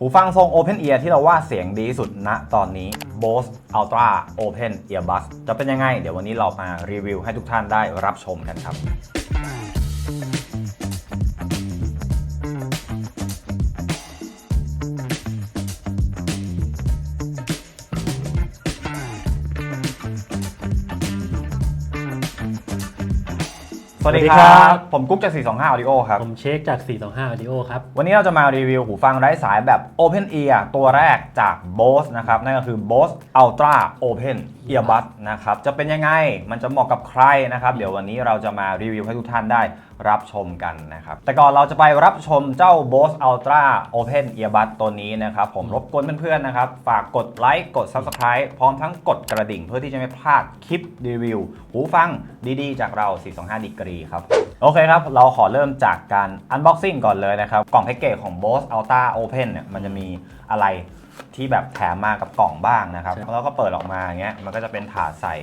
หูฟังทรง Open Ear ที่เราว่าเสียงดีที่สุดณตอนนี้ Bose Ultra Open Earbus จะเป็นยังไง เดี๋ยววันนี้เรามารีวิวให้ทุกท่านได้รับชมกันครับ สวัสดีคสวัสดีครัรับ บ ผมกุ๊กจาก 425 Audio ครับ ผมเช็คจาก 425 Audio ครับ วันนี้เราจะมารีวิวหูฟังไร้สายแบบ Open Ear ตัวแรกจาก Bose นะครับ นั่นก็คือ Bose Ultra Open Earbud นะครับ จะเป็นยังไง มันจะเหมาะกับใครนะครับ เดี๋ยววันนี้เราจะมารีวิวให้ทุกท่านได้รับชมกันนะครับ แต่ก่อนเราจะไปรับชมเจ้า Bose Ultra Open Earbud ตัวนี้นะครับ ผมรบกวนเพื่อนๆนะครับ ฝากกดไลค์กด Subscribe พร้อมทั้งกดกระดิ่ง เพื่อที่จะไม่พลาดคลิปรีวิว หูฟังดีๆ จากเรา 425 ดีกรีครับ โอเคครับ เราขอเริ่มจากการ unboxing ก่อนเลยนะครับ กล่องแพ็กเกจของ Bose Ultra Open เนี่ยมันจะมีอะไรที่แบบแถมมากับกล่องบ้างนะครับใช่แล้วก็เปิดออกมาอย่างเงี้ยมันก็จะเป็นถาดใส่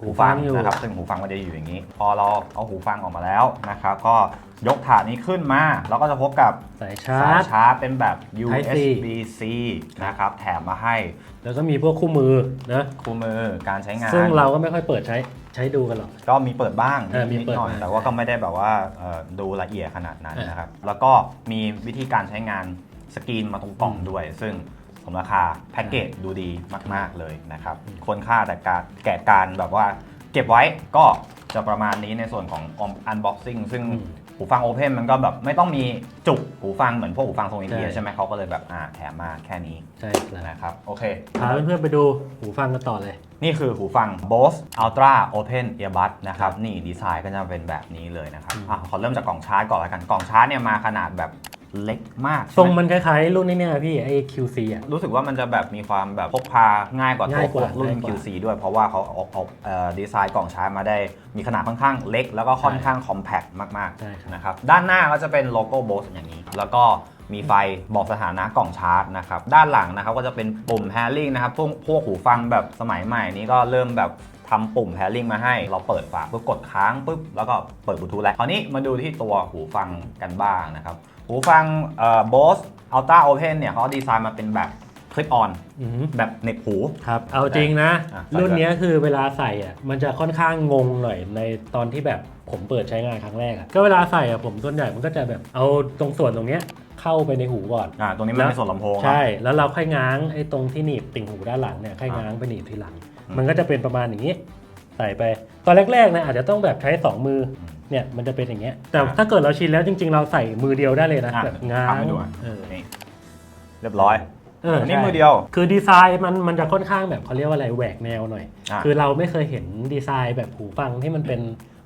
หูฟังหูฟังอยู่นะครับซึ่งหูฟังมันจะอยู่อย่างนี้ พอเราเอาหูฟังออกมาแล้วนะครับก็ ยกถาดนี้ขึ้นมาแล้วก็จะพบกับสายชาสายร์จ ชาร์จเป็นแบบ Type C USB-C นะครับ แถมมาให้แล้วก็มีพวกคู่มือนะคู่มือการใช้งาน ซึ่งเราก็ไม่ค่อยเปิดใช้ใช้ดูกันหรอก ก็มีเปิดบ้างเออมีนิดเปิดหน่อย บ้างแต่ว่าก็ไม่ได้แบบว่าเอ่อดูละเอียดขนาดนั้นเออนะครับ แล้วก็มีวิธีการใช้งานสกรีนมาตรงกล่องอืมด้วย ซึ่งสมราคาแพ็กเกจดูดีมาก ๆ เลยนะครับ ควรค่าแต่การแก่การแบบว่าเก็บไว้ก็จะประมาณนี้ในส่วนของ unboxing ซึ่งอืม หูฟัง Open มันก็แบบไม่ต้องมีจุกหูฟังเหมือนพวกหูฟังทรงอินเดียใช่ใช่ไหมเขาก็เลยแบบอ่าแถมมาแค่นี้ใช่แล้วนะครับ โอเค พาเพื่อนๆไปดูหูฟังกันต่อเลย นี่คือหูฟัง Bose Ultra Open Earbud นะครับ นี่ดีไซน์ก็จะเป็นแบบนี้เลยนะครับอืมอะขอเริ่มจากกล่องชาร์จก่อนแล้วกัน กล่องชาร์จเนี่ยมาขนาดแบบ เล็กมากทรงใช่ไหมันคล้ายๆ รุ่นนี้เนี่ยพี่ไอ้ QC อะ รู้สึกว่ามันจะแบบมีความแบบพกพาง่ายกว่าตัวง่ายกว่ารุ่น ง่ายกว่า QC ด้วยเพราะว่าเขาออกออกเอ่อดีไซน์กล่องชาร์จมาได้มีขนาดค่อนข้างเล็ก แล้วก็ค่อนข้างคอมแพคมากใช่ครับ ๆนะครับด้านหน้าก็จะเป็นโลโก้ Bose อย่างนี้ แล้วก็มีไฟบอกสถานะกล่องชาร์จนะครับด้านหลังนะครับก็จะเป็นปุ่ม pairing นะครับพวกพวกหูฟังแบบสมัยใหม่นี้ก็เริ่มแบบทำปุ่ม pairing มาให้ เราเปิดฝาปุ๊บกดค้างปุ๊บแล้วก็เปิดบลูทูธแล้วคราวนี้มาดูที่ตัวหูฟังกันบ้างนะครับ หูฟังเอ่อ Bose Ultra Open เนี่ยเขาดีไซน์มาเป็นแบบคลิปออนอือหือแบบเหน็บหู ครับ เอาจริงนะ อะใส่รุ่นเนี้ยคือเวลาใส่อะมันจะค่อนข้างงงหน่อยในตอนที่แบบผมเปิดใช้งานครั้งแรกอะก็เวลาใส่อะผมส่วนใหญ่มันก็จะแบบเอาตรงส่วนตรงเนี้ยเข้าไปในหูก่อน อ่าตรงนี้มันเป็นส่วนลำโพงเนอะ ใช่ แล้วเราค่อยง้างไอ้ตรงที่หนีบติ่งหูด้านหลังเนี่ยค่อยง้างไปหนีบทีหลัง อืม มันก็จะเป็นประมาณอย่างนี้ ใส่ไป ตอนแรกๆนะอาจจะต้องแบบใช้2มืออม เนี่ยมันจะเป็นอย่างเงี้ยแต่อะถ้าเกิดเราชินแล้วจริง ๆ เราใส่มือเดียวได้เลยนะอะแบบง้างทำให้ดูอะเออนี่เรียบร้อยเอออันนี้ใช่มือเดียว คือดีไซน์มันมันจะค่อนข้างแบบเขาเรียกว่าอะไรแหวกแนวหน่อย อะ คือเราไม่เคยเห็นดีไซน์แบบหูฟังที่มันเป็น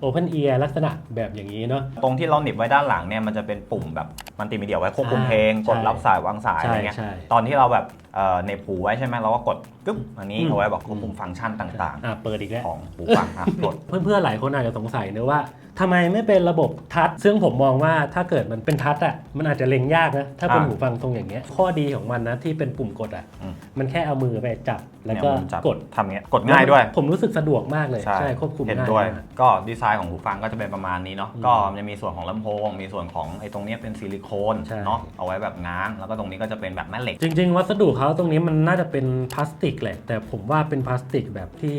Open Ear ลักษณะแบบอย่างนี้เนาะ ตรงที่เราหนีบไว้ด้านหลังเนี่ยมันจะเป็นปุ่มแบบมันติมีเดียไว้ควบคุมใช่เพลงกดใช่รับสายวางสายใช่อะไรเงี้ยใช่ ตอนที่เราแบบเอ่อเหน็บหูไว้ใช่ไหมเราก็กดกึ๊บอันนี้อืมเอาไว้แบบควบคุมฟังก์ชันต่างอะเปิดอีกแล้ว ๆ ของหูฟังอะกด เพื่อนๆ หลายคนอาจจะสงสัยนะว่าทำไมไม่เป็นระบบทัชซึ่งผมมองว่าถ้าเกิดมันเป็นทัชอะมันอาจจะเล็งยากนะ ถ้าเป็นอ่าหูฟังทรงอย่างเงี้ย ข้อดีของมันนะที่เป็นปุ่มกดอะ อืม มันแค่เอามือไปจับแล้วเนี่ยก็มันจับกดทำเงี้ยกดง่ายด้วย ผมรู้สึกสะดวกมากเลยใช่ควบคุมเห็นง่ายด้วย มาก ก็ดีไซน์ของหูฟังก็จะเป็นประมาณนี้เนาะ อืมก็มันจะมีส่วนของลำโพง มีส่วนของไอ้ตรงเนี้ยเป็นซิลิโคนใช่ เนาะ เอาไว้แบบง้าง แล้วก็ตรงนี้ก็จะเป็นแบบแม่เหล็ก จริง ๆ วัสดุเขาตรงนี้มันน่าจะเป็นพลาสติกแหละ แต่ผมว่าเป็นพลาสติกแบบที่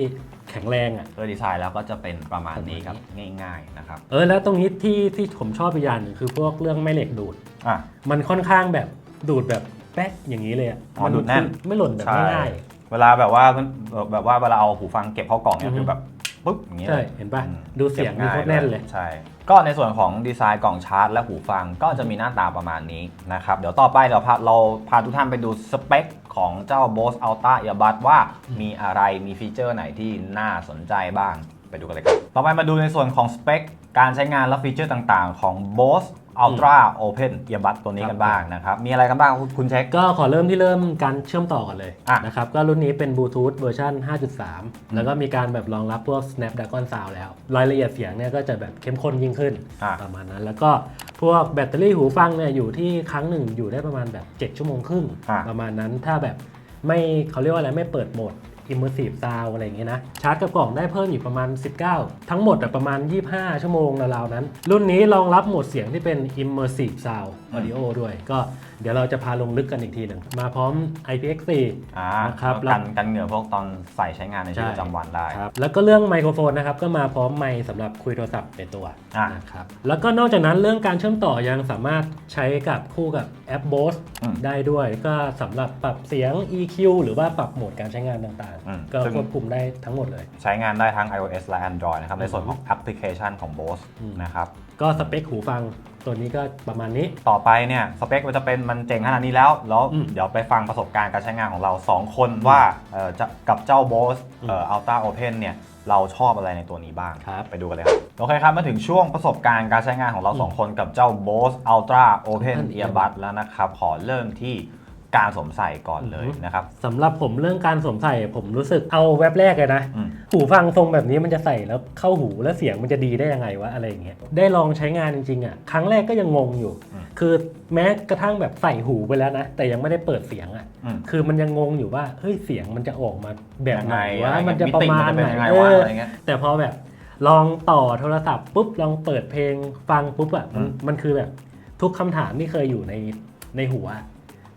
แข็งแรงอะ โดยดีไซน์แล้วก็จะเป็นประมาณนี้ครับง่าย ๆนะครับ เออแล้วตรงนี้ที่ที่ผมชอบอีกอย่างหนึ่งคือพวกเรื่องแม่เหล็กดูด อะ มันค่อนข้างแบบดูดแบบแป๊กอย่างนี้เลยอะอ๋อดูดแน่น ไม่หล่นแบบใช่ง่ายเวลาแบบว่าแบบว่าเวลาเอาหูฟังเก็บเข้ากล่องเนี่ยอือฮึคือแบบ ปุ๊บอย่างเงี้ยใช่เห็นปะอืมดูเสียงก็บมีโคตรแน่นเลย ใช่ ก็ในส่วนของดีไซน์กล่องชาร์จและหูฟังก็จะมีหน้าตาประมาณนี้นะครับ เดี๋ยวต่อไปเดี๋ยวพาเราพาทุกท่านไปดูสเปคของเจ้า Bose Ultra Earbud ว่ามีอะไรมีฟีเจอร์ไหนที่น่าสนใจบ้างไปดูกันเลยครับ ต่อไปมาดูในส่วนของสเปคการใช้งานและฟีเจอร์ต่างๆ ของ Bose Ultra Open Earbud ตัวนี้กันบ้างนะครับ มีอะไรกันบ้างคุณเช็ค ก็ขอเริ่มที่เริ่มการเชื่อมต่อกันเลยอะนะครับ ก็รุ่นนี้เป็นบลูทูธเวอร์ชัน5.3 แล้วก็มีการแบบรองรับพวก Snapdragon Sound แล้ว รายละเอียดเสียงเนี่ยก็จะแบบเข้มข้นยิ่งขึ้นอะประมาณนั้น แล้วก็พวกแบตเตอรี่หูฟังเนี่ยอยู่ที่ครั้งหนึ่งอยู่ได้ประมาณแบบ 7 ชั่วโมงครึ่งอะประมาณนั้นถ้าแบบไม่เขาเรียกว่าอะไรไม่เปิดโหมด Immersive Sound อะไรอย่างเงี้ยนะ ชาร์จกับกล่องได้เพิ่มอีกประมาณ 19 ทั้งหมดอะประมาณ 25 ชั่วโมงราวๆนั้น รุ่นนี้รองรับโหมดเสียงที่เป็น Immersive Sound Audio ด้วย ก็ เดี๋ยวเราจะพาลงลึกกันอีกทีหนึ่งมาพร้อม IPX4 อ่านะครับแล้วกันกันเหงื่อพวกตอนใส่ใช้งานในชีวิตใช่ประจำวันได้ครับแล้วก็เรื่องไมโครโฟนนะครับก็มาพร้อมไมค์สำหรับคุยโทรศัพท์ในตัวอะนะครับแล้วก็นอกจากนั้นเรื่องการเชื่อมต่อยังสามารถใช้กับคู่กับแอป Bose อืมได้ด้วย ก็สำหรับปรับเสียง EQ หรือว่าปรับโหมดการใช้งานต่างอืมๆก็ซึ่งควบคุมได้ทั้งหมดเลย ใช้งานได้ทั้ง iOS และ Android นะครับในส่วนของแอปพลิเคชันของ Bose อืมนะครับก็สเปคหูฟัง ตัวนี้ก็ประมาณนี้ ต่อไปเนี่ยสเปคมันจะเป็นมันเจ๋งขนาดนี้แล้ว แล้วอืมเดี๋ยวไปฟังประสบการณ์การใช้งานของเรา 2 คนว่าเอ่อจะกับเจ้า Bose เอ่อ Ultra Open เนี่ยเราชอบอะไรในตัวนี้บ้าง ครับไปดูกันเลยครับ โอเคครับ มาถึงช่วงประสบการณ์การใช้งานของเรา 2 คนกับเจ้า Bose Ultra Open Open Earbud แล้วนะครับ ขอเริ่มที่ การสวมใส่ก่อนเลยอือฮึนะครับสำหรับผมเรื่องการสวมใส่ผมรู้สึกเอาแว็บแรกเลยนะอืมหูฟังทรงแบบนี้มันจะใส่แล้วเข้าหูแล้วเสียงมันจะดีได้ยังไงวะอะไรอย่างเงี้ยได้ลองใช้งานจริงๆอะครั้งแรกก็ยังงงอยู่อืมคือแม้กระทั่งแบบใส่หูไปแล้วนะ แต่ยังไม่ได้เปิดเสียงอะอืมคือมันยังงงอยู่ว่าเฮ้ยเสียงมันจะออกมาแบบยังไหนไงวะอไเงี้ยมันจะประมาณติไหนเป็นยังไงเอวะออะไรเงี้ยแต่พอแบบลองต่อโทรศัพท์ปุ๊บลองเปิดเพลงฟังปุ๊บอะมันอืมมันคือแบบทุกคำถามที่เคยอยู่ในในหัวอะ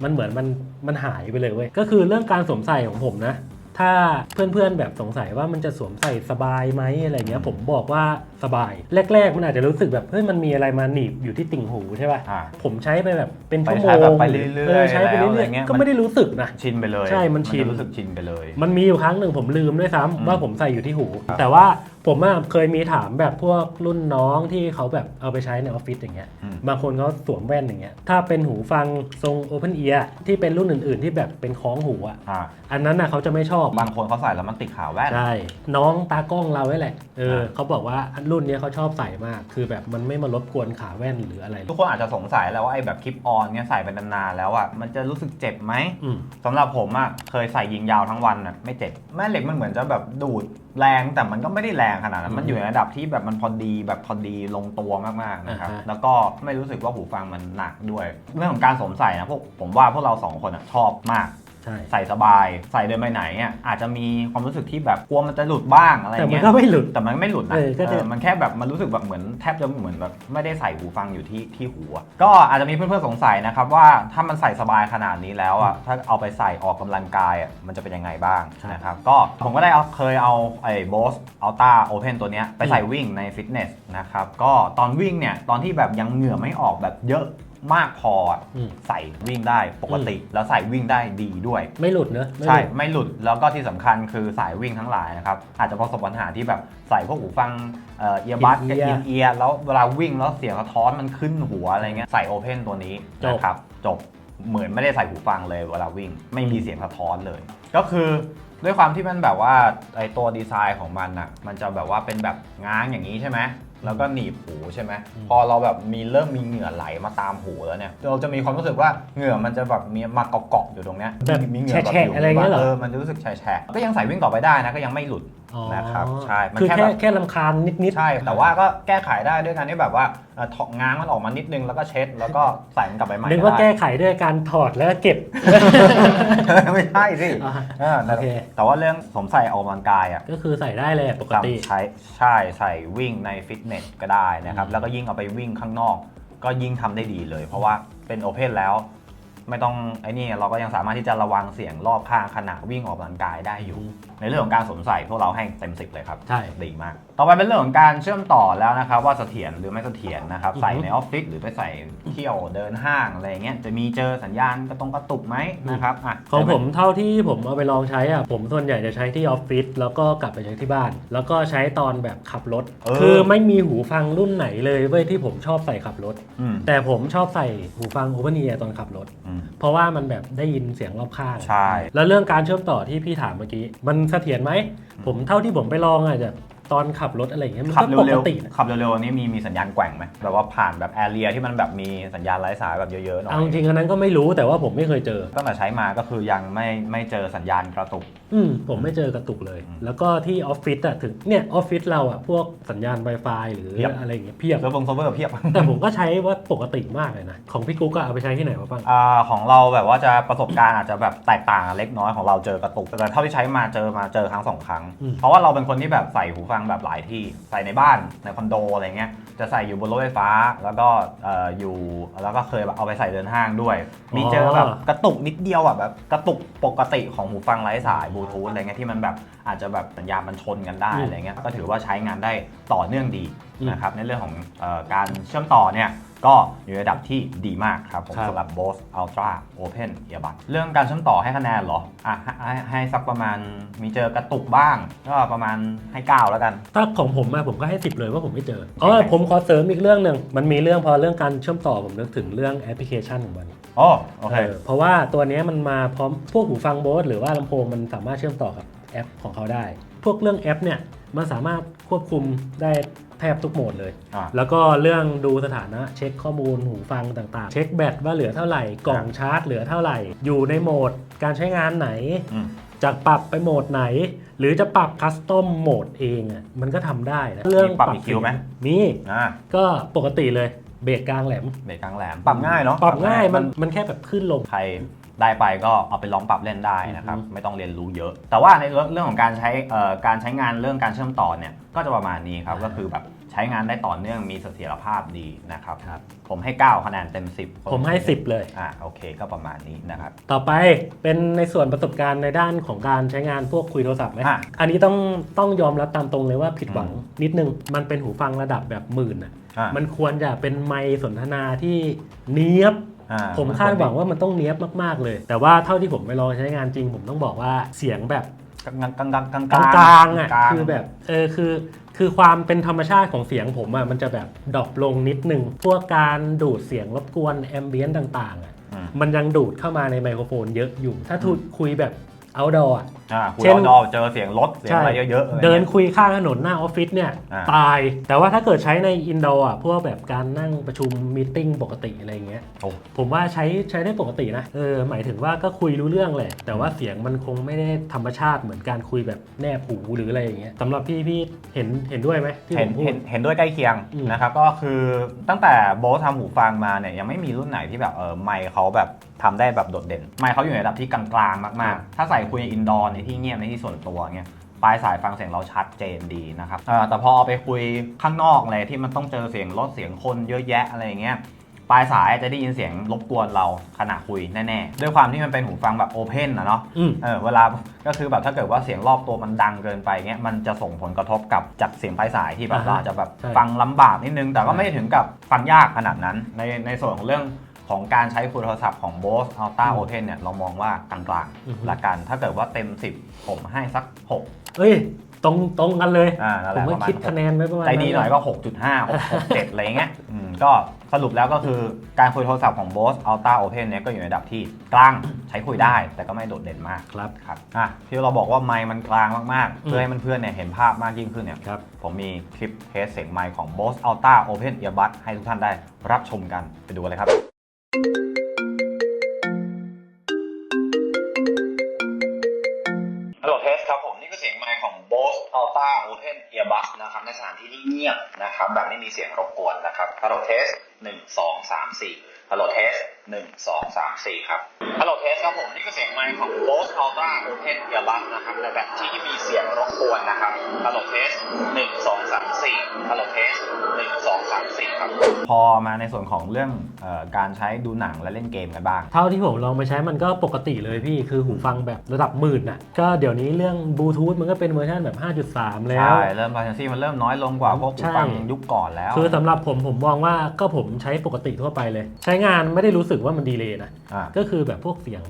มันเหมือนมันมันหายไปเลยเว้ยก็คือเรื่องการสวมใส่ของผมนะ ถ้าเพื่อนๆแบบสงสัยว่ามันจะสวมใส่สบายไหมอะไรเงี้ยผมบอกว่าสบาย แรก ๆ มันอาจจะรู้สึกแบบเฮ้ยมันมีอะไรมาหนีบอยู่ที่ติ่งหูใช่ป่ะอ่า ผมใช้ไปแบบเป็นชั่วโมไปใช้งแบบไปเรื่อยๆใช้ไปแล้วเรื่อะอยไรเงี้ยๆก็ไม่ได้รู้สึกนะ ชินไปเลยใช่มันชิน จะรู้สึกชินไปเลย มันมีอยู่ครั้งหนึ่งผมลืมด้วยซ้ำอืมว่าผมใส่อยู่ที่หูครับแต่ว่าผมอะเคยมีถามแบบพวกรุ่นน้องที่เขาแบบเอาไปใช้ในออฟฟิศอย่างเงี้ย อืม บางคนเขาสวมแว่นอย่างเงี้ย ถ้าเป็นหูฟังทรง Open Ear ที่เป็นรุ่นอื่น ๆ ที่แบบเป็นคล้องหูอะ อ่าอันนั้นน่ะเขาจะไม่ชอบ บางคนเขาใส่แล้วมันติดขาแว่น ใช่ น้องตากล้องเราไว้แหละ เอออ่าเขาบอกว่ารุ่นเนี้ยเขาชอบใส่มาก คือแบบมันไม่มารบกวนขาแว่นหรืออะไรทุกคนอาจจะสงสัยแล้วว่าไอ้แบบคลิปออนเนี่ยใส่ไปนานๆแล้วอะมันจะรู้สึกเจ็บไหมอืม สำหรับผมอะเคยใส่ยิงยาวทั้งวันอะไม่เจ็บแม่เหล็กมันเหมือนจะแบบดูดแรงแต่มันก็ไม่ได้แรงขนาดนั้นมันอยู่ในระดับที่แบบมันพอดีแบบพอดีลงตัวมากๆนะครับอ่าฮะ แล้วก็ไม่รู้สึกว่าหูฟังมันหนักด้วย เรื่องของการสวมใส่นะพวกผมว่าพวกเราสองคนอะชอบมาก ใช่ ใส่สบาย ใส่เดินไปไหนอะอาจจะมีความรู้สึกที่แบบกลัวมันจะหลุดบ้างอะไรแต่มันเงี้ยก็ไม่หลุด แต่มันไม่หลุดนะเออก็จะ เออมันแค่แบบมันรู้สึกแบบเหมือนแทบจะเหมือนแบบไม่ได้ใส่หูฟังอยู่ที่ที่หูอะก็อาจจะมีเพื่อนๆสงสัยนะครับว่าถ้ามันใส่สบายขนาดนี้แล้วอะถ้าเอาไปใส่ออกกำลังกายอะมันจะเป็นยังไงบ้างนะครับก็ผมก็ได้เอาเคยเอาไอ้ Bose Ultra Open ตัวเนี้ยไปใส่วิ่งในฟิตเนสนะครับก็ตอนวิ่งเนี่ยตอนที่แบบยังเหงื่อไม่ออกแบบเยอะ มากพออะอืมใส่วิ่งได้ปกติ แล้วใส่วิ่งได้ดีด้วย ไม่หลุดเนอะไม่หใช่ ลุด ไม่หลุดแล้วก็ที่สำคัญคือสายวิ่งทั้งหลายนะครับ อาจจะประสบปัญหาที่แบบใส่พวกหูฟังเอียบัสกับ In-ear อินเอียร์แล้วเวลาวิ่งแล้วเสียงสะท้อนมันขึ้นหัวอะไรเงี้ยใส่โอเพนตัวนี้จบ นะครับ จบเหมือนไม่ได้ใส่หูฟังเลยเวลาวิ่งไม่มีเสียงสะท้อนเลย ก็คือด้วยความที่มันแบบว่าไอตัวดีไซน์ของมันอะมันจะแบบว่าเป็นแบบง้างอย่างนี้ใช่ไหม แล้วก็หนีบหูใช่ไหมอืมพอเราแบบมีเริ่มมีเหงื่อไหลมาตามหูแล้วเนี่ยเราจะมีความรู้สึกว่าเหงื่อมันจะแบบมีมาเกาะๆอยู่ตรงเนี้ยแบบมีเหงื่อแบบแฉะๆอะไรเงี้ยเหรอ เออมันจะรู้สึกแฉะๆก็ยังใส่วิ่งต่อไปได้นะก็ยังไม่หลุดอ๋อ นะครับใช่มันคือแค่แค่แบบแค่ลำคาญนิดๆใช่ แต่ว่าก็แก้ไขได้ด้วยการที่แบบว่าเอ่อถอดง้างมันออกมานิดนึงแล้วก็เช็ดแล้วก็ใส่มันกลับไปใหม่นึกว่าได้แก้ไขด้วยการถอดแล้วก็เก็บ ไม่ใช่สิอ่าเออแต่โอเค แต่ว่าเรื่องสวมใส่ออกกำลังกายอะ ก็คือใส่ได้เลยปกติ ใช้ใช่ใส่วิ่งในฟิตเนสก็ได้นะครับ อืมแล้วก็ยิ่งเอาไปวิ่งข้างนอก ก็ยิ่งทำได้ดีเลย เพราะว่าเป็นโอเพนแล้ว ไม่ต้องไอ้นี่เราก็ยังสามารถที่จะระวังเสียงรอบข้างขณะวิ่งออกกำลังกายได้อยู่ ในเรื่องของการสวมใส่พวกเราให้เต็มสิบเลยครับใช่ดีมาก ต่อไปเป็นเรื่องของการเชื่อมต่อแล้วนะครับ ว่าเสถียรหรือไม่เสถียรนะครับอือฮึใส่ในออฟฟิศหรือไปใส่เที่ยวเดินห้างอะไรอย่างเงี้ยจะมีเจอสัญญาณกระตรงกระตุกไหมนะครับอะของผมเท่าที่ผมเอาไปลองใช้อะผมส่วนใหญ่จะใช้ที่ออฟฟิศแล้วก็กลับไปใช้ที่บ้าน แล้วก็ใช้ตอนแบบขับรถเออคือไม่มีหูฟังรุ่นไหนเลยเว้ยที่ผมชอบใส่ขับรถอืมแต่ผมชอบใส่หูฟัง Open Ear ตอนขับรถอืมเพราะว่ามันแบบได้ยินเสียงรอบข้างใช่ แล้วเรื่องการเชื่อมต่อที่พี่ถามเมื่อกี้ มันเสถียรไหม ผมเท่าที่ผมไปลองอะจะตอนขับรถอะไรอย่างเงี้ยมันขับก็ปเร็กวตินะๆขับเร็วๆนี่มีมีสัญญาณแกว่งไหมแบบว่าผ่านแบบแอเรียที่มันแบบมีสัญญาณไร้สายแบบเยอะๆหน่อเอาจยริงๆอันนั้นก็ไม่รู้แต่ว่าผมไม่เคยเจอ ตั้งแต่ใช้มาก็คือยังไม่ไม่เจอสัญญาณกระตุก อืมผมไม่เจอกระตุกเลยอืมแล้วก็ที่ออฟฟิศอะถึงเนี่ยออฟฟิศเราอะพวกสัญญาณ Wi-Fi หรือเพียบ อะไรอย่างเงี้ยเพียบเซิร์ฟวงเซิร์ฟเวอร์เพียบ แต่ผมก็ใช้ว่าปกติมากเลยนะ ของพี่กุ๊กก็เอาไปใช้ที่ไหนมาบ้าง อ่าของเราแบบว่าจะประสบการณ์อาจจะแบบแตกต่างกันเล็กน้อยของเราเจอกระตุก แต่เท่าที่ใช้มาเจอมาเจอครั้งสองครั้ง อืม เพราะว่าเราเป็นคนที่แบบใส่หูฟังแบบหลายที่ใส่ในบ้านในคอนโดอะไรเงี้ยจะใส่อยู่บนรถไฟฟ้าแล้วก็เอ่ออยู่แล้วก็เคยแบบเอาไปใส่เดินห้างด้วย มีเจอแบบกระตุกนิดเดียวอะแบบกระตุกปกติของหูฟังไร้สายบลูทูธอะไรเงี้ยที่มันแบบอาจจะแบบสัญญาณมันชนกันได้อืมอะไรเงี้ยก็ถือว่าใช้งานได้ต่อเนื่องดีอืมนะครับในเรื่องของเออการเชื่อมต่อเนี่ย ก็อยู่ในระดับที่ดีมากครับผมครับ สำหรับ Bose Ultra Open Earbud เรื่องการเชื่อมต่อให้คะแนนเหรออะให้ให้ให้สักประมาณมีเจอกระตุกบ้าง ก็ประมาณให้ 9 แล้วกัน ถ้าของผมอะผมก็ให้สิบเลยว่าผมไม่เจออ๋อผมขอเสริมอีกเรื่องหนึ่งมันมีเรื่องพอเรื่องการเชื่อมต่อผมนึกถึงเรื่องแอปพลิเคชันของมันโอ้โอเค เออเพราะว่าตัวเนี้ยมันมาพร้อมพวกหูฟังโบสหรือว่าลำโพงมันสามารถเชื่อมต่อกับแอปของเขาได้ พวกเรื่องแอปเนี่ยมันสามารถควบคุมได้ แทบทุกโหมดเลย อ่า แล้วก็เรื่องดูสถานะเช็คข้อมูลหูฟังต่างๆ เช็คแบตว่าเหลือเท่าไหร่ กล่องชาร์จเหลือเท่าไหร่ อยู่ในโหมดการใช้งานไหน อืม จะปรับไปโหมดไหน หรือจะปรับคัสตอมโหมดเองอะมันก็ทำได้นะมีปรับ EQ ไหม มีอ่าก็ปกติเลยเบรกกลางแหลม เบรกกลางแหลมปรับง่ายเนาะปรับง่ายมันมันแค่แบบขึ้นลง ใคร ได้ไปก็เอาไปลองปรับเล่นได้นะครับอือฮึไม่ต้องเรียนรู้เยอะ แต่ว่าในเรื่องของการใช้เอ่อการใช้งานเรื่องการเชื่อมต่อเนี่ยก็จะประมาณนี้ครับก็คือแบบใช้งานได้ต่อเนื่องมีเสถียรภาพดีนะครับครับ ผมให้ 9 คะแนนเต็ม 10 ผมให้ 10 เลยอ่าโอเคก็ประมาณนี้นะครับ ต่อไปเป็นในส่วนประสบการณ์ในด้านของการใช้งานพวกคุยโทรศัพท์ไหมอะอันนี้ต้องต้องยอมรับตามตรงเลยว่าผิดหวังอืมนิดนึง มันเป็นหูฟังระดับแบบหมื่นอะอ่ามันควรจะเป็นไมค์สนทนาที่เนี้ยบอ่ ผมคาดหวังว่ามันต้องเนี้ยบมากๆเลย แต่ว่าเท่าที่ผมไปลองใช้งานจริง ผมต้องบอกว่าเสียงแบบกลางกลางกลางกลางกลางๆอะกลางคือแบบเออคือคือความเป็นธรรมชาติของเสียงผมอะมันจะแบบดรอปลงนิดนึงพวกการดูดเสียงรบกวนแอมเบียนต่างๆอะอืมมันยังดูดเข้ามาในไมโครโฟนเยอะอยู่ ถ้าทุดคุยแบบ outdoor อะอ่าคุยเช่นดอเจอเสียงรถเสียงอะไรเยอะๆอะไรเดินงี้ย คุยข้างถนนหน้าออฟฟิศเนี่ยอ่า ตาย แต่ว่าถ้าเกิดใช้ในอินโดอะพวกแบบการนั่งประชุมมีติ้งปกติอะไรเงี้ย โอ้ ผมว่าใช้ใช้ได้ปกตินะเออหมายถึงว่าก็คุยรู้เรื่องแหละ แต่ว่าเสียงมันคงไม่ได้ธรรมชาติเหมือนการคุยแบบแนบหูหรืออะไรอย่างเงี้ยสำหรับพี่พี่เห็นเห็นด้วยไหมที่ผเห็นมพูเห็ด นเห็นด้วยใกล้เคียงอืม นะครับก็คือตั้งแต่โบสทำหูฟังมาเนี่ยยังไม่มีรุ่นไหนที่แบบเออไมค์เขาแบบทำได้แบบโดดเด่น ไมค์เขาอยู่ในระดับที่กลางๆมากๆ ถ้าใส่คุยอินดอร์ในที่เงียบในที่ส่วนตัวเงี้ยปลายสายฟังเสียงเราชัดเจนดีนะครับเออแต่พอเอาไปคุยข้างนอกเลยที่มันต้องเจอเสียงรถเสียงคนเยอะแยะอะไรอย่างเงี้ยปลายสายจะได้ยินเสียงรบกวนเราขณะคุยแน่ๆ ด้วยความที่มันเป็นหูฟังแบบโอเพนนะเนาะอืมเออเวลาก็คือแบบถ้าเกิดว่าเสียงรอบตัวมันดังเกินไปเงี้ยมันจะส่งผลกระทบกับจากเสียงปลายสายที่แบบอ่าฮะเราอาจจะแบบใช่ฟังลำบากนิดนึง แต่ก็ใช่ไม่ได้ถึงกับฟังยากขนาดนั้นในในส่วนของเรื่อง ของการใช้คุยโทรศัพท์ของ Bose Ultra Open เนี่ยเรามองว่ากลางอือฮึๆละกัน ถ้าเกิดว่าเต็ม 10 ผมให้สัก 6 เอ้ย ตรงตรงกันเลย อ่านั่นแหผมละไม่ประมาณคิดคะแนนไว้ประมาณใจดีหน่อยก็ะ6.5 6 7อะไรเงี้ยอืมก็สรุปแล้วก็คือการคุยโทรศัพท์ของ Bose Ultra Open เนี่ยก็อยู่ในระดับที่กลางใช้คุยได้แต่ก็ไม่โดดเด่นมากครับ ครับอะที่เราบอกว่าไมค์มันกลางมากๆอืมเพื่อให้เพื่อนๆเนี่ยเห็นภาพมากยิ่งขึ้นเนี่ย ครับ ผมมีคลิปเทสเสียงไมค์ของ Bose Ultra Open Earbud ให้ทุกท่านได้รับชมกันไปดูกันเลยครับ ต้าโอเพนเอียบัสนะครับในสถานที่ที่เงียบนะครับแบบไม่มีเสียงรบกวนนะครับฮัลโหลเทสหนึ่งสองสามสี่ฮัลโหลเทสหนึ่งสองสามสี่ครับฮัลโหลเทสครับผม นี่คือเสียงไมค์ของ Bose Ultra Open Earbud นะครับในแบบที่มีเสียงรบกวนนะครับฮัลโหลเทสหนึ่งสองสามสี่ฮัลโหลเทสหนึ่งสองสามสี่ครับ พอมาในส่วนของเรื่องเออการใช้ดูหนังและเล่นเกมกันบ้าง เท่าที่ผมลองไปใช้มันก็ปกติเลยพี่ คือหูฟังแบบระดับหมื่นน่ะ ก็เดี๋ยวนี้เรื่องบลูทูธมันก็เป็นเวอร์ชันแบบ 5.3 แล้ว ใช่ เริ่ม latency มันเริ่มน้อยลงกว่าพวกหูฟังใช่ ยุคก่อนแล้ว คือสำหรับผมผมมองว่าก็ผมใช้ปกติทั่วไปเลย ใช้งานไม่ได้รู้สึกว่ามันดีเลยนะ อ่า ก็คือแบบพวกเสียง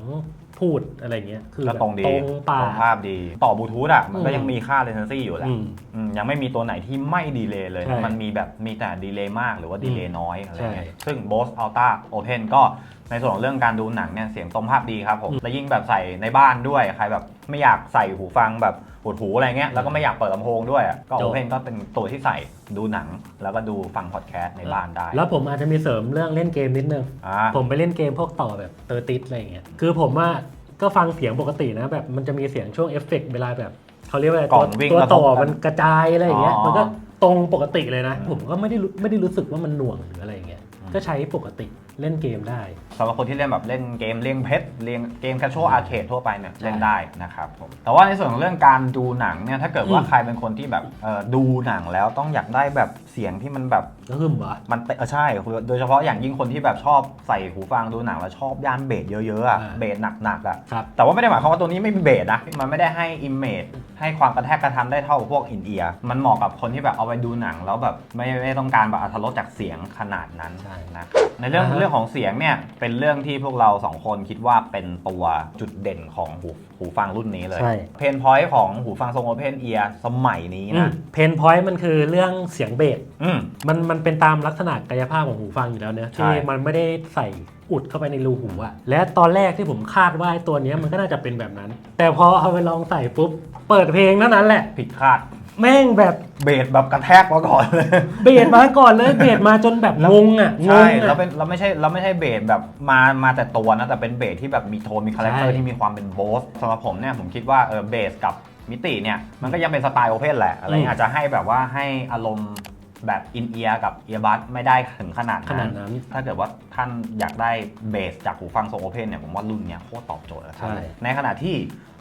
พูดอะไรเงี้ย คือก็แบบตรงดีตรงป่าตรงภาพดี ต่อบลูทูธอะ มันก็อืมยังมีค่า latency อยู่แหละอืมอืมยังไม่มีตัวไหนที่ไม่ดีเลย์เลย ใช่มันมีแบบมีแต่ดีเลย์มากหรือว่าดีเลย์น้อยอะไรเงี้ยใช่ซึ่ง Bose Ultra Open ก็ในในส่วนของเรื่องการดูหนังเนี่ยเสียงตรงภาพดีครับผม และยิ่งแบบใส่ในบ้านด้วย ใครแบบไม่อยากใส่หูฟังแบบ ปวดหูอะไรเงี้ยแล้วก็ไม่อยากเปิดลำโพงด้วยอะก็จโอบเพนก็เป็นตัวที่ใส่ดูหนัง แล้วก็ดูฟังพอดแคสต์ในบ้านได้แล้วผมอาจจะมีเสริมเรื่องเล่นเกมนิดนึง อ่า ผมไปเล่นเกมพวกต่อแบบเตอร์ติสอะไรอย่างเงี้ย คือผมว่าก็ฟังเสียงปกตินะแบบมันจะมีเสียงช่วงเอฟเฟกต์เวลาแบบเขาเรียกว่าอะไรกล่ตัอวงวิ่งตัวกระทบต่อกันมันกระจายอะไรอย่างเงี้ย อ๋อมันก็ตรงปกติเลยนะ ผมก็ไม่ได้รู้ไม่ได้รู้สึกว่ามันหน่วงหรืออะไรอย่างเงี้ย อืม ก็ใช้ปกติ เล่นเกมได้ สำหรับคนที่เล่นแบบเล่นเกมเลี้ยงเพชรเลี้ยงเกมแคชชวลอาร์เคดทั่วไปเนี่ยใช่เล่นได้นะครับผมแต่ว่าในส่วนของเรื่องการดูหนังเนี่ยถ้าเกิดว่าอืม ใครเป็นคนที่แบบเอ่อดูหนังแล้วต้องอยากได้แบบเสียงที่มันแบบก็คือเหรอมันเตะเออใช่คือโดยเฉพาะอย่างยิ่งคนที่แบบชอบใส่หูฟังดูหนังแล้วชอบย่านเบสเยอะๆอะอ่า เบสหนักๆอะครับ แต่ว่าไม่ได้หมายความว่าตัวนี้ไม่มีเบสนะ มันไม่ได้ให้อิมเมจ ให้ความกระแทกกระทันได้เท่ากับพวกอินเอียร์มันเหมาะกับคนที่แบบเอาไปดูหนังแล้วแบบไม่ไม่ต้องการแบบอรรถรสจากเสียงขนาดนั้นใช่นะครับในเรื่องอ่าฮะเรื่องของเสียงเนี่ยเป็นเรื่องที่พวกเราสองคนคิดว่าเป็นตัวจุดเด่นของหูหูฟังรุ่นนี้เลย ใช่ เพนพอยต์ของหูฟังทรงโอเพนเอียร์สมัยนี้นะเพนพอยต์มันคือเรื่องเสียงเบส อืม มันมันเป็นตามลักษณะกายภาพของหูฟังอยู่แล้วเนอะใช่ ที่มันไม่ได้ใส่อุดเข้าไปในรูหูอะและตอนแรกที่ผมคาดว่าไอ้ตัวเนี้ยมันก็น่าจะเป็นแบบนั้น แต่พอเอาไปลองใส่ปุ๊บ เปิดเพลงเท่านั้นแหละ ผิดคาด แม่งแบบเบสแบบกระแทกมาก่อนเลย เบสมาก่อนเลย เบสมาจนแบบงงอะงใช่งแล้วอะเป็นเราไม่ใช่เราไม่ใช่เบสแบบมามาแต่ตัวนะแต่เป็นเบสที่แบบมีโทนมีคาแรคเตอร์ใช่ ที่มีความเป็นโบสสำหรับผมเนี่ยผมคิดว่าเออเบสกับมิติเนี่ยมันก็ยังเป็นสไตล์โอเพนแหละอะไรอืมอาจจะให้แบบว่าให้อารมณ์ แบบอินเอียร์กับเอียบัสไม่ได้ถึงขนาดขนานั้ดนนั้น ถ้าเกิดว่าท่านอยากได้เบสจากหูฟังทรงโอเพนเนี่ยผมว่ารุ่นเนี้ยโคตรตอบโจทย์แล้วท่านใช่ ในขณะที่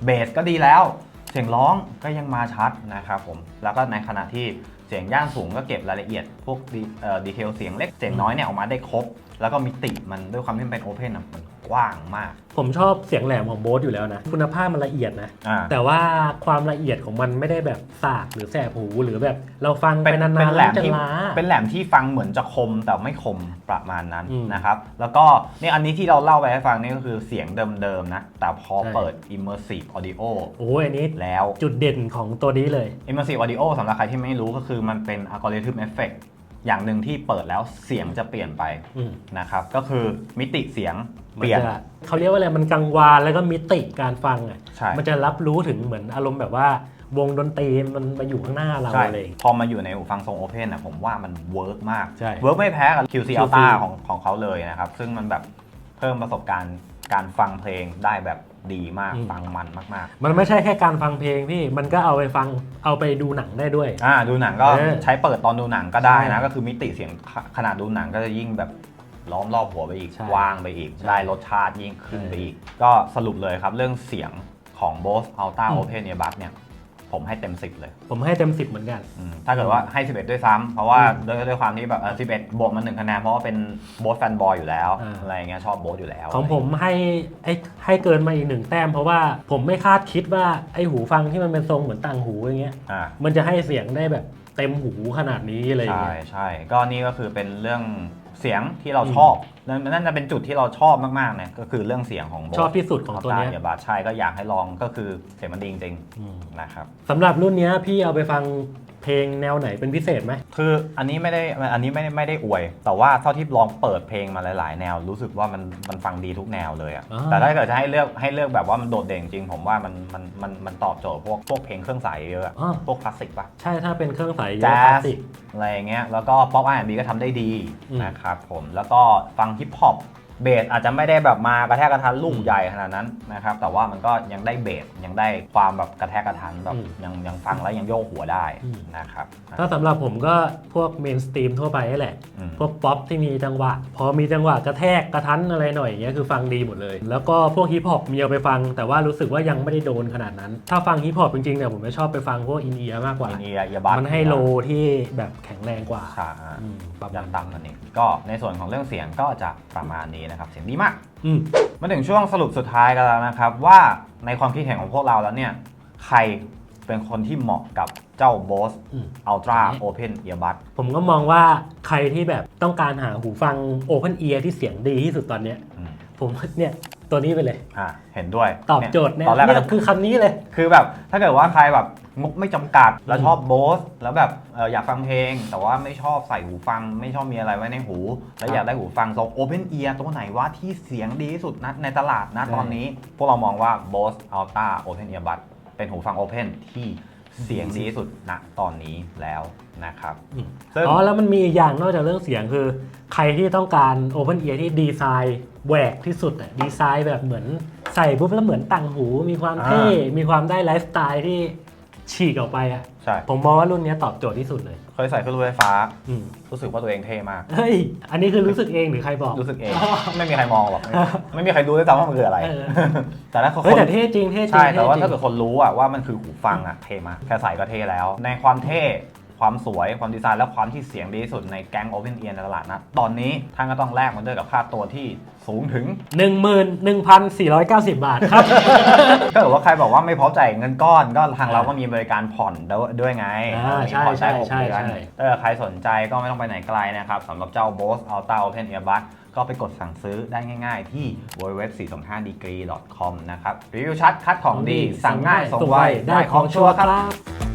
เบสก็ดีแล้ว เสียงร้องก็ยังมาชัดนะครับผม แล้วก็ในขณะที่เสียงย่านสูงก็เก็บรายละเอียด พวกดีเอ่อดีเทลเสียงเล็กเสียงน้อยเนี่ยออกมาได้ครบ แล้วก็มิติมันด้วยความที่มันเป็นโอเพนอะมัน กว้างมาก ผมชอบเสียงแหลมของโบสอยู่แล้วนะ คุณภาพมันละเอียดนะ อ่า แต่ว่าความละเอียดของมันไม่ได้แบบสากหรือแสบหูหรือแบบเราฟังไปเป็นนานเป็นๆแหลแล้วมจะที่ล้า เป็นแหลมที่ฟังเหมือนจะคมแต่ไม่คมประมาณนั้นอืมนะครับ แล้วก็เนี่ยอันนี้ที่เราเล่าไปให้ฟังนี่ก็คือเสียงเดิมๆนะ แต่พอใช่ เปิด immersive audio โอ้ยอันนี้แล้ว จุดเด่นของตัวนี้เลย immersive audio สำหรับใครที่ไม่รู้ก็คือมันเป็น algorithm effect อย่างหนึ่งที่เปิดแล้วเสียงจะเปลี่ยนไปอืม นะครับก็คือมิติเสียงเปมันลี่ยนจะเขาเรียกว่าอะไร มันกังวานแล้วก็มิติการฟังอะ ใช่ มันจะรับรู้ถึงเหมือนอารมณ์แบบว่าวงดนตรีมันมาอยู่ข้างหน้าเราใช่อะไรอย่างเลยพอมาอยู่ในหูฟังทรงโอเพนอะผมว่ามันเวิร์กมาก ใช่เวิร์กไม่แพ้กับ QC QC Ultra ของของเขาเลยนะครับ ซึ่งมันแบบเพิ่มประสบการณ์ การฟังเพลงได้แบบดีมากอืม ฟังมันมากมันไม่ใช่แค่การฟังเพลงพี่ มันก็เอาไปฟังเอาไปดูหนังได้ด้วย ๆอ่าดูหนังก็เออใช้เปิดตอนดูหนังก็ได้นะใช่ก็คือมิติเสียงขขนาดดูหนังก็จะยิ่งแบบล้อมรอบหัวไปอีกใช่กว้างไปอีก ใช่ได้รสชาติยิ่งขึ้นใช่ไปอีก ก็สรุปเลยครับเรื่องเสียงของ Bose Ultra อืม Open Earbud เนี่ย ผมให้เต็ม 10 เลย ผมให้เต็มสิบเหมือนกันอืมถ้าเกิดว่าให้ 11 ด้วยซ้ำเพราะว่าอืมด้วยด้วยความที่แบบเออ11 บวกมาหนึ่งคะแนนเพราะว่าเป็นโบสแฟนบอยอยู่แล้ว อ่า อะไรอย่างเงี้ยชอบโบสอยู่แล้วของผมให้ไอ้ให้เกินมาอีกหนึ่งแต้ม เพราะว่าผมไม่คาดคิดว่าไอ้หูฟังที่มันเป็นทรงเหมือนต่างหูอย่างเงี้ย อ่า มันจะให้เสียงได้แบบเต็มหูขนาดนี้อะไรอย่างใช่เงี้ย ใช่ก็นี่ก็คือเป็นเรื่อง เสียงที่เราอืมชอบนั่นนั่นจะเป็นจุดที่เราชอบมากๆเนี่ยก็คือเรื่องเสียงของ Bose ชอบที่สุดของตัวเนี้ย Ultra Earbud ใช่ก็อยากให้ลองก็คือเสียงมันดีจริงอืมๆนะครับสำหรับรุ่นเนี้ยพี่เอาไปฟัง เพลงแนวไหนเป็นพิเศษไหม คืออันนี้ไม่ได้อันนี้ไม่ได้ไม่ได้อวย แต่ว่าเท่าที่ลองเปิดเพลงมาหลาย ๆ แนว รู้สึกว่ามันมันฟังดีทุกแนวเลยอะอ่า แต่ถ้าเกิดจะให้เลือกให้เลือกแบบว่ามันโดดเด่นจริง ผมว่ามันมันมันมันตอบโจทย์พวกพวกเพลงเครื่องสายเยอะอะอ๋อพวกคลาสสิกปะใช่ถ้าเป็นเครื่องสายเยแจ๊อะคลาสสสิก อะไรอย่างเงี้ยแล้วก็ป๊อปอาร์บีก็ทำได้ดีอืม นะครับผมแล้วก็ฟังฮิปฮอป เบสอาจจะไม่ได้แบบมากระแทกกระทันลูกอืมใหญ่ขนาดนั้นนะครับแต่ว่ามันก็ยังได้เบสยังได้ความแบบกระแทกกระทันแบบอืมยังยังฟังแล้วยังโยกหัวได้อืมนะครับถ้าสำหรับผมก็พวกเมนสตรีมทั่วไปนี่แหละอืมพวกป๊อปที่มีจังหวะ พอมีจังหวะกระแทกกระทันอะไรหน่อยอย่างเงี้ยคือฟังดีหมดเลย แล้วก็พวกฮิปฮอปมีเอาไปฟัง แต่ว่ารู้สึกว่ายังไม่ได้โดนขนาดนั้น ถ้าฟังฮิปฮอปจริงๆเนี่ยผมจะชอบไปฟังพวกอินเอียมากกว่าอินเอียเอียบัสมันให้โลที่แบบแข็งแรงกว่าใช่อืมประมายัณนต่ำนั่นเองก็ในส่วนของเรื่องเสียงก็จะประมาณนี้นะครับ เสียงดีมากอืมมาถึงช่วงสรุปสุดท้ายกันแล้วนะครับ ว่าในความคิดเห็นของพวกเราแล้วเนี่ย ใครเป็นคนที่เหมาะกับเจ้า Bose อืม Ultra Open Earbud ผมก็มองว่าใครที่แบบต้องการหาหูฟัง Open Ear ที่เสียงดีที่สุดตอนเนี้ย อืม ผมเนี่ย ตัวนี้ไปเลย อ่าเห็นด้วยตอบโจทย์เนี่เนี่ยตอนแรกก็เนี่ยจะคือคำนี้เลย คือแบบถ้าเกิดว่าใครแบบงบไม่จำกัดแล้วอืมชอบโบสแล้วแบบเอออยากฟังเพลง แต่ว่าไม่ชอบใส่หูฟัง ไม่ชอบมีอะไรไว้ในหู แล้วอยากได้หูฟังทรง Open Ear ตัวไหนว่าที่เสียงดีที่สุดนะในตลาดนะตอนนี้ พวกเรามองว่า Bose Ultra Open Earbud เป็นหูฟัง Open ที่ เสียงดีที่สุดณตอนนี้แล้วนะครับอืมซึ่ง อ๋อแล้วมันมีอีกอย่างนอกจากเรื่องเสียงคือ ใครที่ต้องการ Open Ear ที่ดีไซน์แหวกที่สุดอะดีไซน์แบบเหมือนใส่ปุ๊บแล้วเหมือนต่างหู มีความเท่มีความได้ไลฟ์สไตล์ที่ฉีกออกไปอะใช่ ผมมองว่ารุ่นเนี้ยตอบโจทย์ที่สุดเลยเค ยใส่เครื่องรถไฟฟ้า อืมรู้สึกว่าตัวเองเท่มาก เฮ้ย อันนี้คือรู้สึกเองหรือใครบอก รู้สึกเอง ไม่มีใครมองหรอกไม่ไม่มีใครรู้ด้วยซ้ำว่ามันคืออะไร เออ แต่ถ้าคนเฮ้ยแต่เท่จริงเท่จริงใช่ แต่ว่าเท่จริงถ้าเกิดคนรู้อะว่ามันคือหูฟังอะเท่มากแค่ใส่ก็เท่แล้ว ในความเท่ ความสวยความดีไซน์และความที่เสียงดีที่สุดในแก๊ง Open Ear ในตลาดนะ ตอนนี้ท่านก็ต้องแลกมันด้วยกับค่าตัวที่สูงถึงหนึ่งหมื่นหนึ่งพันสี่ร้อยเก้าสิบบาทครับถ้าเกิดว่าใครบอกว่าไม่พร้อมจ่ายเงินก้อนก็ทางเราก็มีบริการผ่อนด้วยไงอ่ามีผ่อนใช่ได้หกใช่เดือนใช่ ถ้าเกิดใครสนใจก็ไม่ต้องไปไหนไกลนะครับสำหรับเจ้า Bose Ultra Open Earbud ก็ไปกดสั่งซื้อได้ง่ายๆ ที่ www.425degree.com นะครับรีวิวชัดคัดของดี สั่งง่ายส่งไวได้ของชัวร์ครับ